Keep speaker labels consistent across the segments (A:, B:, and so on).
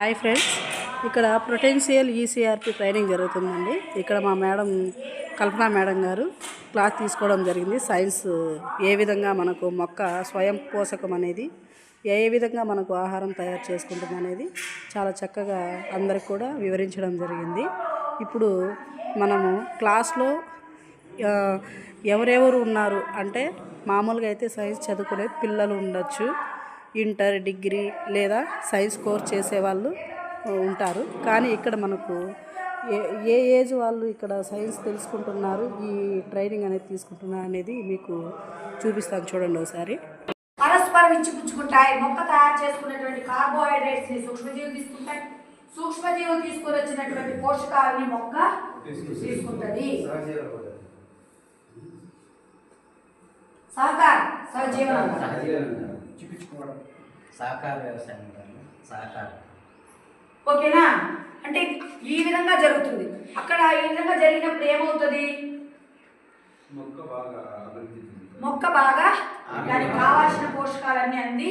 A: Hi friends. ఇక్కడ ప్రొటెన్షియల్ ఈసీఆర్పి training జరుగుతుందండి. ఇక్కడ మా మేడం కల్పన మేడం గారు క్లాస్ తీసుకోవడం జరిగింది. సైన్స్ ఏ విధంగా మనకు మొక్క స్వయం పోషకం అనేది ఏ విధంగా మనకు ఆహారం తయారు చేసుకుంటుంది అనేది చాలా చక్కగా అందరికి కూడా వివరించడం జరిగింది. ఇప్పుడు మనము క్లాస్లో ఎవరెవరు ఉన్నారు అంటే మామూలుగా అయితే సైన్స్ చదువుకునే పిల్లలు ఉండొచ్చు. ఇంటర్ డిగ్రీ లేదా సైన్స్ కోర్స్ చేసేవాళ్ళు ఉంటారు. కానీ ఇక్కడ మనకు ఏ ఏ ఏజ్ వాళ్ళు ఇక్కడ సైన్స్ తెలుసుకుంటున్నారు ఈ ట్రైనింగ్ అనేది తీసుకుంటున్నారు అనేది మీకు చూపిస్తాను చూడండి ఒకసారి.
B: పరస్పరం ఇచ్చిపుచ్చుకుంటాయి మొక్క తయారు చేసుకున్నటువంటి కార్బోహైడ్రేట్స్ని సూక్ష్మజీవులు తీసుకుంటాయి. సూక్ష్మజీవులు తీసుకొని వచ్చినటువంటి పోషకాలని మొక్క తీసుకుంటది. సహకారం సహజీవనం.
C: సహకార వ్యవసాయం సహకారం.
B: ఓకేనా? అంటే ఈ విధంగా జరుగుతుంది. అక్కడ ఈ విధంగా జరిగినప్పుడు ఏమవుతుంది?
D: మొక్క బాగా అభివృద్ధి చెందుతుంది.
B: మొక్క బాగా దానికి కావాల్సిన పోషకాలన్నీ అంది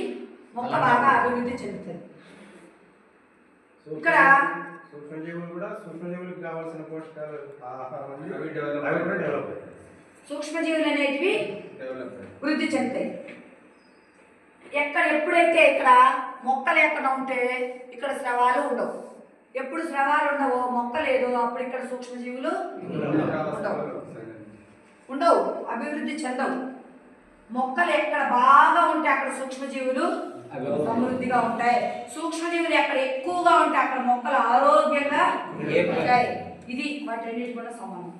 B: మొక్క బాగా అభివృద్ధి చెందుతుంది. ఇక్కడ
D: సూక్ష్మజీవులు కూడా సూక్ష్మజీవులకు కావాల్సిన పోషకాలు అవి డెవలప్
B: సూక్ష్మజీవులు అనేటివి వృద్ధి చెందుతాయి. ఎక్కడ ఎప్పుడైతే ఇక్కడ మొక్కలు ఎక్కడ ఉంటే ఇక్కడ స్రవాలు ఉండవు. ఎప్పుడు స్రవాలు ఉండవో మొక్క లేదు అప్పుడు ఇక్కడ సూక్ష్మజీవులు ఉండవు. ఉండవు అభివృద్ధి చెందవు. మొక్కలు ఎక్కడ బాగా ఉంటే అక్కడ సూక్ష్మజీవులు సమృద్ధిగా ఉంటాయి. సూక్ష్మజీవులు ఎక్కడ ఎక్కువగా ఉంటే అక్కడ మొక్కలు ఆరోగ్యంగా ఉంటాయి. ఇది వాటి రెండింటి కూడా సమానం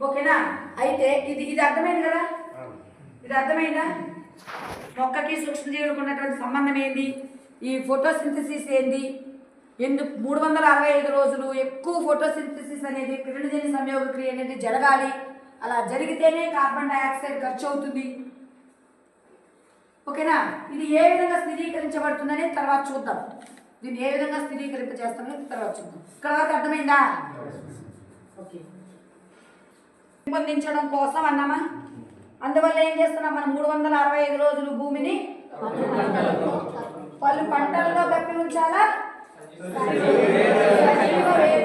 B: ఓకేనా? అయితే ఇది ఇది అర్థమైంది కదా? ఇది అర్థమైందా? మొక్కకి సూక్ష్మజీవులకు ఉన్నటువంటి సంబంధం ఏంది? ఈ ఫోటోసింథసిస్ ఏంది? ఎందుకు మూడు వందల అరవై ఐదు రోజులు ఎక్కువ ఫోటోసింథసిస్ అనేది కిరణజన్య సంయోగ క్రియ అనేది జరగాలి. అలా జరిగితేనే కార్బన్ డైఆక్సైడ్ ఖర్చు అవుతుంది ఓకేనా? ఇది ఏ విధంగా స్థిరీకరించబడుతుందనే తర్వాత చూద్దాం. దీన్ని ఏ విధంగా స్థిరీకరింప చేస్తామని తర్వాత చూద్దాం. ఇక్కడ వరకు అర్థమైందా? ఓకే. పెంపొందించడం కోసం అన్నామా? అందువల్ల ఏం చేస్తున్నాం మనం మూడు వందల అరవై ఐదు రోజులు భూమిని పలు పంటల్లో కప్పి ఉంచాలా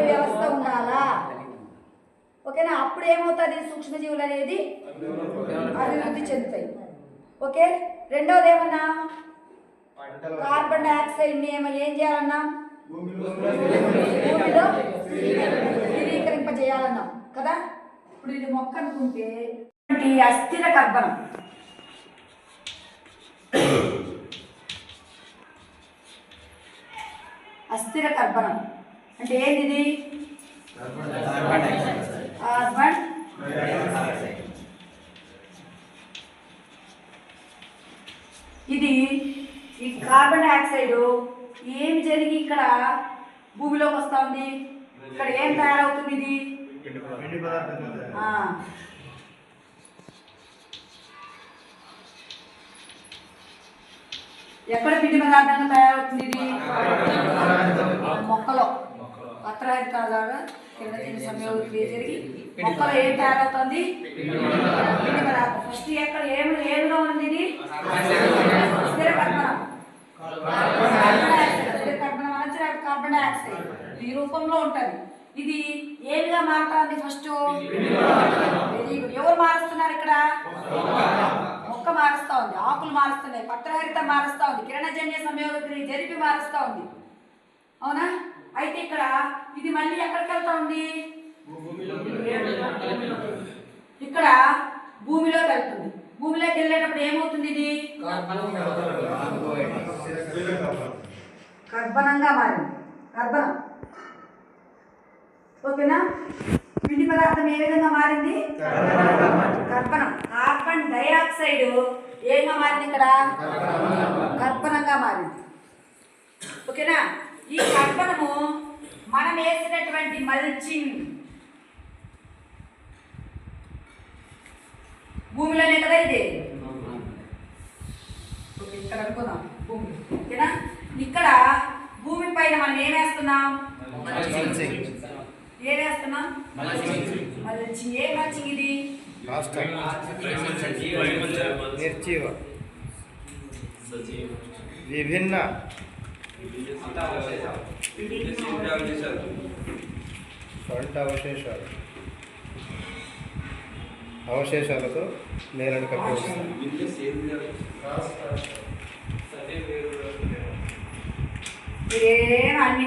B: వ్యవస్థ ఉండాలా ఓకేనా అప్పుడు ఏమవుతుంది సూక్ష్మజీవులు అనేది అభివృద్ధి చెందుతాయి ఓకే రెండవది ఏమన్నా కార్బన్ డైఆక్సైడ్ని ఏమ ఏం చేయాలన్నా భూమిలో స్థిరీకరింపజేయాలన్నాం కదా ఇప్పుడు ఇది మొక్క అనుకుంటే అస్థిర కర్బనం. అస్థిర కర్బనం. అంటే ఏంటిది? కార్బన్ ఇది ఈ కార్బన్ డైఆక్సైడ్ ఏం జరిగి ఇక్కడ భూమిలోకి వస్తా ఉంది ఇక్కడ ఏం తయారవుతుంది ఇది? ఎక్కడ పిండి పదార్థంగా తయారవుతుంది ఇది? మొక్కలో. సంయోగ క్రియ జరిగి మొక్కలో ఏం తయారవుతుంది? పిండి పదార్థం. ఫస్ట్ ఎక్కడ ఏమి ఏమిలో ఉంది ఇది? కర్బనం. డైఆక్సైడ్ ఈ రూపంలో ఉంటది. ఇది ఏమిగా మారుతుంది ఫస్ట్? ఎవరు మారుస్తున్నారు ఇక్కడ? మొక్క మారుస్తూ ఉంది ఆకులు మారుస్తున్నాయి పత్రహరిత మారుస్తూ ఉంది కిరణజన్య సంయోగ జరిపి మారుస్తూ ఉంది. అవునా? అయితే ఇక్కడ ఇది మళ్ళీ ఎక్కడికి వెళ్తా ఉంది? ఇక్కడ భూమిలోకి వెళ్తుంది. భూమిలోకి వెళ్ళేటప్పుడు ఏమవుతుంది ఇది? కర్బనంగా మారింది. కర్బనం. ఓకేనా? పదార్థం ఏ విధంగా మారింది? కర్పణం. కార్బన్ డైఆక్సైడ్ ఏంగా మారింది ఇక్కడ? కర్పణంగా మారింది. ఓకేనా? ఈ కర్పణము మనం వేసినటువంటి మల్చింగ్ భూమిలోనే కదా ఇది? ఓకే, ఇక్కడ అనుకుందాం. భూమి. ఓకేనా? ఇక్కడ భూమి పైన మనం ఏం వేస్తున్నాం? ఏం వేస్తున్నాం మల్చింగ్ ఏ మల్చింగ్ ఇది
D: నిర్జీవ విభిన్న పంట అవశేషాలు అవశేషాలతో నేలను కప్పి ఉంచుతారు
B: ఏం అన్ని